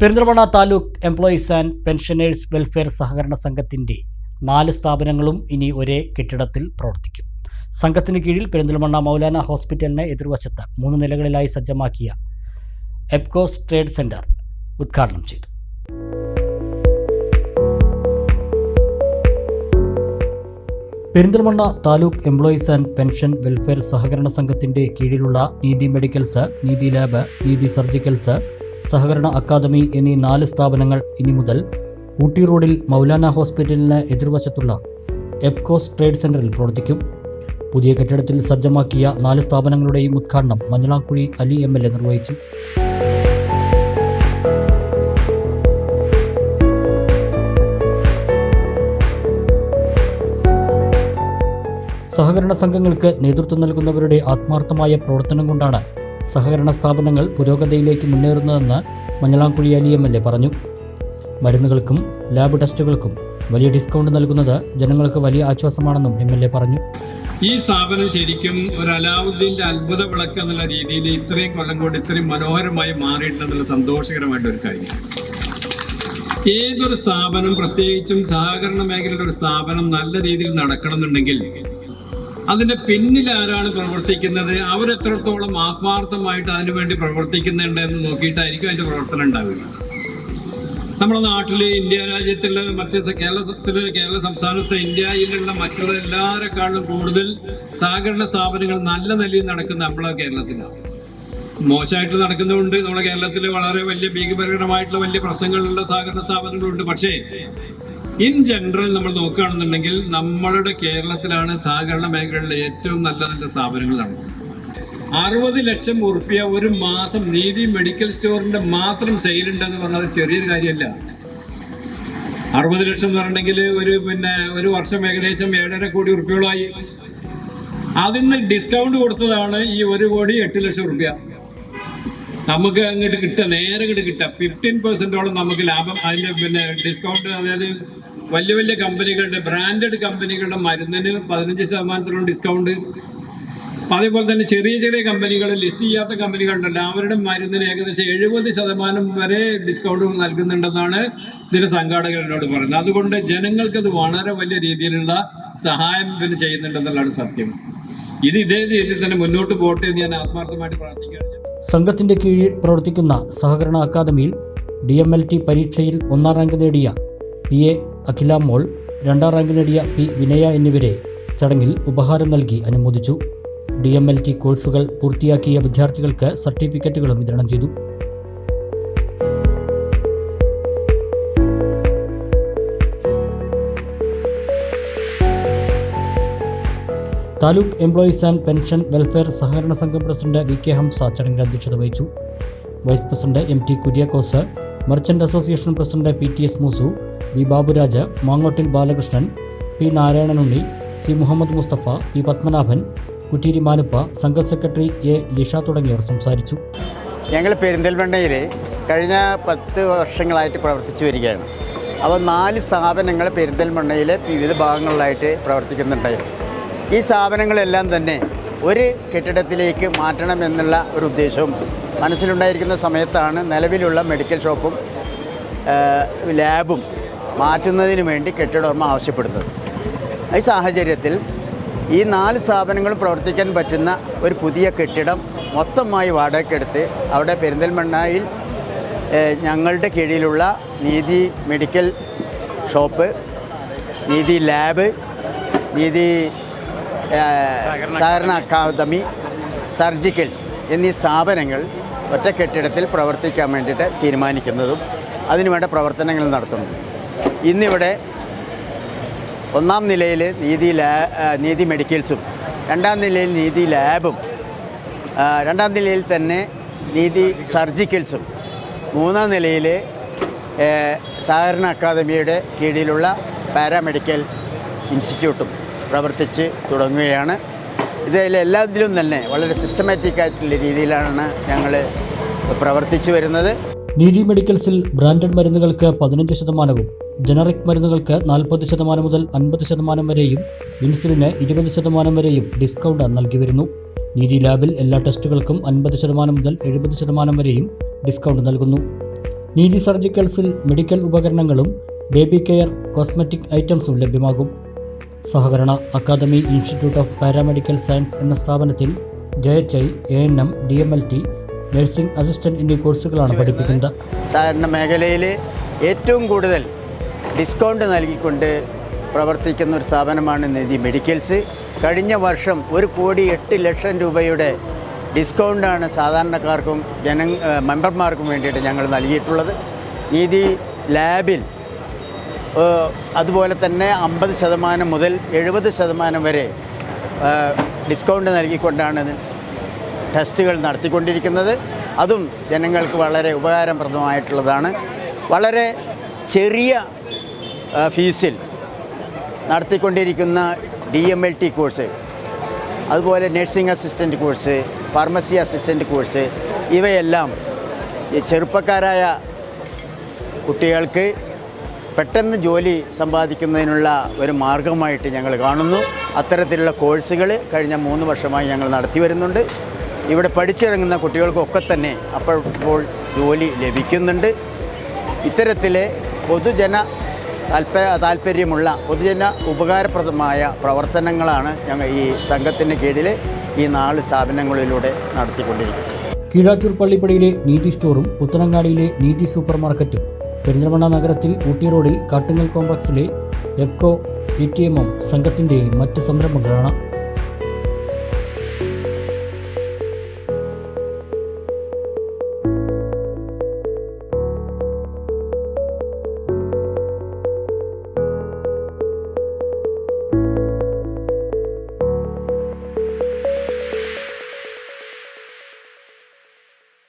Perinthalmanna taluk employees and pensioners welfare സഹകരണ സംഘത്തിന്റെ നാല് സ്ഥാപനങ്ങളും ഇനി ഒരേ കെട്ടിടത്തിൽ പ്രവർത്തിക്കും. സംഘത്തിന് കീഴിൽ പെരിന്തൽമണ്ണ മൗലാന ഹോസ്പിറ്റലിന് എതിർവശത്ത് മൂന്ന് നിലകളിലായി സജ്ജമാക്കിയ എപ്കോസ് ട്രേഡ് സെന്റർ ഉദ്ഘാടനം ചെയ്തു. Perinthalmanna taluk employees and pension welfare സഹകരണ സംഘത്തിന്റെ കീഴിലുള്ള നീതി മെഡിക്കൽസ് നീതി ലാബ് നീതി സർജിക്കൽസ് സഹകരണ അക്കാദമി എന്നീ നാല് സ്ഥാപനങ്ങൾ ഇനി മുതൽ ഊട്ടി റോഡിൽ മൗലാന ഹോസ്പിറ്റലിന് എതിർവശത്തുള്ള എപ്കോസ് ട്രേഡ് സെന്ററിൽ പ്രവർത്തിക്കും. പുതിയ കെട്ടിടത്തിൽ സജ്ജമാക്കിയ നാല് സ്ഥാപനങ്ങളുടെയും ഉദ്ഘാടനം Manjalakkuzhi Ali M L A നിർവഹിച്ചു. സഹകരണ സംഘങ്ങൾക്ക് നേതൃത്വം നൽകുന്നവരുടെ ആത്മാർത്ഥമായ പ്രവർത്തനം കൊണ്ടാണ് സഹകരണ സ്ഥാപനങ്ങൾ പുരോഗതിയിലേക്ക് മുന്നേറുന്നതെന്ന് Manjalamkuzhi Ali M L A പറഞ്ഞു. മരുന്നുകൾക്കും ലാബ് ടെസ്റ്റുകൾക്കും വലിയ ഡിസ്കൗണ്ട് നൽകുന്നത് ജനങ്ങൾക്ക് വലിയ ആശ്വാസമാണെന്നും എം എൽ എ പറഞ്ഞു. ഈ സ്ഥാപനം ശരിക്കും ഒരു അലാവുദ്ദീന്റെ അത്ഭുത വിളക്ക് എന്നുള്ള രീതിയിൽ ഇത്രയും കൊല്ലം കൊണ്ട് ഇത്രയും മനോഹരമായി മാറിയിട്ടുണ്ടെന്നുള്ള സന്തോഷകരമായിട്ട് ഒരു കാര്യം. ഏതൊരു സ്ഥാപനം പ്രത്യേകിച്ചും സഹകരണ മേഖലയുടെ ഒരു സ്ഥാപനം നല്ല രീതിയിൽ നടക്കണമെന്നുണ്ടെങ്കിൽ അതിന്റെ പിന്നിൽ ആരാണ് പ്രവർത്തിക്കുന്നത്? അവരെത്രത്തോളം ആത്മാർത്ഥമായിട്ട് അതിനുവേണ്ടി പ്രവർത്തിക്കുന്നുണ്ട് എന്ന് നോക്കിയിട്ടായിരിക്കും അതിന്റെ പ്രവർത്തനം ഉണ്ടാവുക. നമ്മുടെ നാട്ടിൽ ഇന്ത്യ രാജ്യത്തിലെ മറ്റ് കേരളത്തിലെ കേരള സംസ്ഥാനത്ത് ഇന്ത്യയിലുള്ള മറ്റുള്ള എല്ലാവരെക്കാളും കൂടുതൽ സഹകരണ സ്ഥാപനങ്ങൾ നല്ല നിലയിൽ നടക്കുന്ന നമ്മളെ കേരളത്തിലാണ്. മോശമായിട്ട് നടക്കുന്നതുകൊണ്ട് നമ്മുടെ കേരളത്തിൽ വളരെ വലിയ ഭീകരപരമായിട്ടുള്ള വലിയ പ്രശ്നങ്ങളുള്ള സഹകരണ സ്ഥാപനങ്ങളുണ്ട്. പക്ഷേ ഇൻ ജനറൽ നമ്മൾ നോക്കുകയാണെന്നുണ്ടെങ്കിൽ നമ്മളുടെ കേരളത്തിലാണ് സഹകരണ മേഖലയിലെ ഏറ്റവും നല്ല നല്ല സ്ഥാപനങ്ങൾ നടക്കുന്നത് അറുപത് ലക്ഷം ഉറുപ്പ്യ ഒരു മാസം നീതി മെഡിക്കൽ സ്റ്റോറിന്റെ മാത്രം സെയിൽ ഉണ്ടെന്ന് പറഞ്ഞാൽ ചെറിയൊരു കാര്യമല്ല. അറുപത് ലക്ഷം എന്ന് പറഞ്ഞിട്ടുണ്ടെങ്കിൽ ഒരു പിന്നെ ഒരു വർഷം ഏകദേശം ഏഴര കോടി ഉറുപ്പ്യകളായി അതിന് ഡിസ്കൗണ്ട് കൊടുത്തതാണ് ഈ ഒരു കോടി എട്ട് ലക്ഷം ഉറുപ്പ്യ. നമുക്ക് അങ്ങോട്ട് കിട്ടുക നേരെ ഇങ്ങോട്ട് കിട്ടുക. ഫിഫ്റ്റീൻ പെർസെന്റോളം നമുക്ക് ലാഭം. അതിന്റെ പിന്നെ ഡിസ്കൗണ്ട് അതായത് വലിയ വലിയ കമ്പനികളുടെ ബ്രാൻഡഡ് കമ്പനികളുടെ മരുന്നിന് പതിനഞ്ച് ശതമാനത്തോളം ഡിസ്കൗണ്ട് അതേപോലെ തന്നെ ചെറിയ ചെറിയ കമ്പനികൾ ലിസ്റ്റ് ചെയ്യാത്ത കമ്പനികളുണ്ടല്ലോ. അവരുടെ മരുന്നിന് ഏകദേശം എഴുപത് ശതമാനം വരെ ഡിസ്കൗണ്ട് നൽകുന്നുണ്ടെന്നാണ് ഇതിന്റെ സംഘാടകർ എന്നോട് പറയുന്നത്. അതുകൊണ്ട് ജനങ്ങൾക്ക് അത് വളരെ വലിയ രീതിയിലുള്ള സഹായം പിന്നെ ചെയ്യുന്നുണ്ടെന്നുള്ളതാണ് സത്യം. ഇത് ഇതേ രീതിയിൽ തന്നെ മുന്നോട്ട് പോട്ടെ എന്ന് ഞാൻ ആത്മാർത്ഥമായിട്ട് പ്രാർത്ഥിക്കുകയാണ്. സംഘത്തിന്റെ കീഴിൽ പ്രവർത്തിക്കുന്ന സഹകരണ അക്കാദമിയിൽ ഡി എം എൽ ടി പരീക്ഷയിൽ ഒന്നാം റാങ്ക് നേടിയ പി എ അഖില മോൾ രണ്ടാം റാങ്ക് നേടിയ പി വിനയ എന്നിവരെ ചടങ്ങിൽ ഉപഹാരം നൽകി അനുമോദിച്ചു. ഡി എം എൽ ടി കോഴ്സുകൾ പൂർത്തിയാക്കിയ വിദ്യാർത്ഥികൾക്ക് സർട്ടിഫിക്കറ്റുകളും വിതരണം ചെയ്തു. Taluk employees and pension welfare സഹകരണ സംഘം പ്രസിഡന്റ് വി കെ ഹംസ ചടങ്ങിൽ അധ്യക്ഷത വഹിച്ചു. Vice president M T Kuriakose merchant association president P T S Moosu V Baburaj Mangottil Balakrishnan P Narayananunni C Muhammad Musthafa P Padmanabhan Kutteeri Manuppa സംഘ secretary A Lisha തുടങ്ങിയവർ സംസാരിച്ചു. ഞങ്ങൾ പെരിന്തൽമണ്ണയിൽ കഴിഞ്ഞ പത്ത് വർഷങ്ങളായിട്ട് പ്രവർത്തിച്ചു വരികയാണ്. അപ്പോൾ നാല് സ്ഥാപനങ്ങൾ പെരിന്തൽമണ്ണയിലെ വിവിധ ഭാഗങ്ങളിലായിട്ട് പ്രവർത്തിക്കുന്നുണ്ടായിരുന്നു. ഈ സ്ഥാപനങ്ങളെല്ലാം തന്നെ ഒരു കെട്ടിടത്തിലേക്ക് മാറ്റണം എന്നുള്ള ഒരു ഉദ്ദേശവും മനസ്സിലുണ്ടായിരിക്കുന്ന സമയത്താണ് നിലവിലുള്ള മെഡിക്കൽ ഷോപ്പും ലാബും മാറ്റുന്നതിന് വേണ്ടി കെട്ടിടോർമ്മ ആവശ്യപ്പെടുന്നത്. ഈ സാഹചര്യത്തിൽ ഈ നാല് സ്ഥാപനങ്ങളും പ്രവർത്തിക്കാൻ പറ്റുന്ന ഒരു പുതിയ കെട്ടിടം മൊത്തമായി വാടകയ്ക്കെടുത്ത് അവിടെ പെരിന്തൽമണ്ണയിൽ ഞങ്ങളുടെ കീഴിലുള്ള നീതി മെഡിക്കൽ ഷോപ്പ് നീതി ലാബ് നീതി സഹകരണ അക്കാദമി. സർജിക്കൽസ് എന്നീ സ്ഥാപനങ്ങൾ ഒറ്റ കെട്ടിടത്തിൽ പ്രവർത്തിക്കാൻ വേണ്ടിയിട്ട് തീരുമാനിക്കുന്നതും അതിനുവേണ്ട പ്രവർത്തനങ്ങൾ നടത്തുന്നു ഇന്നിവിടെ ഒന്നാം നിലയിൽ നീതി ലാ നീതി മെഡിക്കൽസും രണ്ടാം നിലയിൽ നീതി ലാബും രണ്ടാം നിലയിൽ തന്നെ നീതി സർജിക്കൽസും മൂന്നാം നിലയിൽ സഹകരണ അക്കാദമിയുടെ കീഴിലുള്ള പാരാമെഡിക്കൽ ഇൻസ്റ്റിറ്റ്യൂട്ടും പ്രവർത്തിച്ച് തുടങ്ങുകയാണ്. ഇതിൽ എല്ലാത്തിലും തന്നെ വളരെ സിസ്റ്റമാറ്റിക് ആയിട്ടുള്ള രീതിയിലാണ് ഞങ്ങൾ പ്രവർത്തിച്ചു വരുന്നത്. നീതി മെഡിക്കൽസിൽ ബ്രാൻഡഡ് മരുന്നുകൾക്ക് പതിനഞ്ച് ശതമാനവും ജനറിക് മരുന്നുകൾക്ക് നാൽപ്പത് ശതമാനം മുതൽ അൻപത് ശതമാനം വരെയും ഇൻസുലിന് ഇരുപത് ശതമാനം വരെയും ഡിസ്കൗണ്ട് നൽകി വരുന്നു. നീതി ലാബിൽ എല്ലാ ടെസ്റ്റുകൾക്കും അൻപത് ശതമാനം മുതൽ എഴുപത് ശതമാനം വരെയും ഡിസ്കൗണ്ട് നൽകുന്നു. നീതി സർജിക്കൽസിൽ മെഡിക്കൽ ഉപകരണങ്ങളും ബേബി കെയർ കോസ്മെറ്റിക് ഐറ്റംസും ലഭ്യമാകും. സഹകരണ academy institute of paramedical science എന്ന സ്ഥാപനത്തിൽ J H I A N M D M L T nursing assistant എന്നീ കോഴ്സുകളാണ് പഠിപ്പിക്കുന്നത്. സഹകരണ മേഖലയിൽ ഏറ്റവും കൂടുതൽ ഡിസ്കൗണ്ട് നൽകിക്കൊണ്ട് പ്രവർത്തിക്കുന്ന ഒരു സ്ഥാപനമാണ് നിധി മെഡിക്കൽസ്. കഴിഞ്ഞ വർഷം ഒരു കോടി എട്ട് ലക്ഷം രൂപയുടെ ഡിസ്കൗണ്ടാണ് സാധാരണക്കാർക്കും ജന മെമ്പർമാർക്കും വേണ്ടിയിട്ട് ഞങ്ങൾ നൽകിയിട്ടുള്ളത്. നീതി ലാബിൽ അതുപോലെ തന്നെ അമ്പത് ശതമാനം മുതൽ എഴുപത് ശതമാനം വരെ ഡിസ്കൗണ്ട് നൽകിക്കൊണ്ടാണ് ടെസ്റ്റുകൾ നടത്തിക്കൊണ്ടിരിക്കുന്നത്. അതും ജനങ്ങൾക്ക് വളരെ ഉപകാരപ്രദമായിട്ടുള്ളതാണ്. വളരെ ചെറിയ ഫീസിൽ നടത്തിക്കൊണ്ടിരിക്കുന്ന D M L T course അതുപോലെ nursing assistant course pharmacy assistant course ഇവയെല്ലാം ഈ ചെറുപ്പക്കാരായ കുട്ടികൾക്ക് പെട്ടെന്ന് ജോലി സമ്പാദിക്കുന്നതിനുള്ള ഒരു മാർഗമായിട്ട് ഞങ്ങൾ കാണുന്നു. അത്തരത്തിലുള്ള കോഴ്സുകൾ കഴിഞ്ഞ മൂന്ന് വർഷമായി ഞങ്ങൾ നടത്തി വരുന്നുണ്ട്. ഇവിടെ പഠിച്ചിറങ്ങുന്ന കുട്ടികൾക്കൊക്കെ തന്നെ അപ്പോൾ ജോലി ലഭിക്കുന്നുണ്ട്. ഇത്തരത്തിലെ പൊതുജന താല്പ താല്പര്യമുള്ള പൊതുജന ഉപകാരപ്രദമായ പ്രവർത്തനങ്ങളാണ് ഞങ്ങൾ ഈ സംഘത്തിന്റെ കീഴിൽ ഈ നാല് സ്ഥാപനങ്ങളിലൂടെ നടത്തിക്കൊണ്ടിരിക്കുന്നത്. കീഴാറ്റൂർ പള്ളിപ്പടിയിലെ നീതി സ്റ്റോറും പുത്തനങ്ങാടിയിലെ നീതി സൂപ്പർ മാർക്കറ്റും പെരിന്തൽമണ്ണ നഗരത്തിൽ ഊട്ടി റോഡിൽ കാട്ടുങ്ങൽ കോംപ്ലക്സിലെ എപ്കോ എ ടി എമ്മും സംഘത്തിന്റെയും മറ്റ് സംരംഭങ്ങളാണ്.